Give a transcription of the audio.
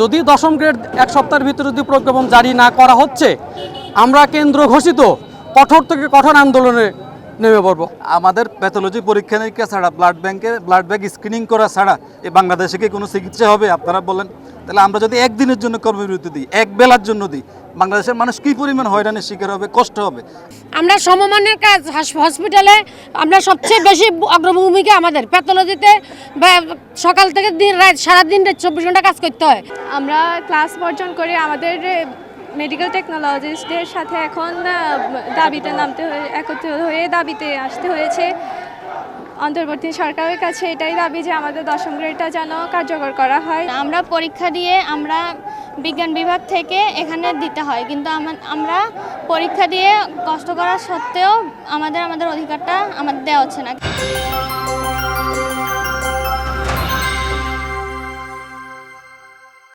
যদি দশম গ্রেড এক সপ্তাহের ভিতরে যদি প্রজ্ঞাপন জারি না করা হচ্ছে, আমরা কেন্দ্র ঘোষিত কঠোর থেকে কঠোর আন্দোলনে নেমে পড়ব। আমাদের প্যাথোলজি পরীক্ষা নিরীক্ষা ছাড়া ব্লাড ব্যাংকে ব্লাড ব্যাংক স্ক্রিনিং করা ছাড়া এই বাংলাদেশে কি কোনো চিকিৎসা হবে? আপনারা বলেন। তাহলে আমরা যদি একদিনের জন্য কর্মবিরতি দিই এক বেলার জন্য দিই বাংলাদেশের মানুষ কী পরিমাণ হয়রানির শিকার হবে কষ্ট হবে? আমরা সমমানের কাজ হসপিটালে আমরা সবচেয়ে বেশি অগ্রভূমিকা আমাদের। প্যাথোলজিতে বা- সকাল থেকে দিন রাত সারাদিন চব্বিশ ঘণ্টা কাজ করতে হয়। আমরা ক্লাস বর্জন করে আমাদের মেডিকেল টেকনোলজিস্টদের সাথে এখন দাবিতে নামতে হয়ে একত্রিত হয়ে দাবিতে আসতে হয়েছে। অন্তর্বর্তী সরকারের কাছে এটাই দাবি যে আমাদের দশম গ্রেডটা যেন কার্যকর করা হয়। আমরা পরীক্ষা দিয়ে আমরা বিজ্ঞান বিভাগ থেকে এখানে দিতে হয়। কিন্তু আমা- আমরা পরীক্ষা দিয়ে কষ্ট করা সত্ত্বেও আমাদের আমাদের অধিকারটা আমাদের দেওয়া হচ্ছে না।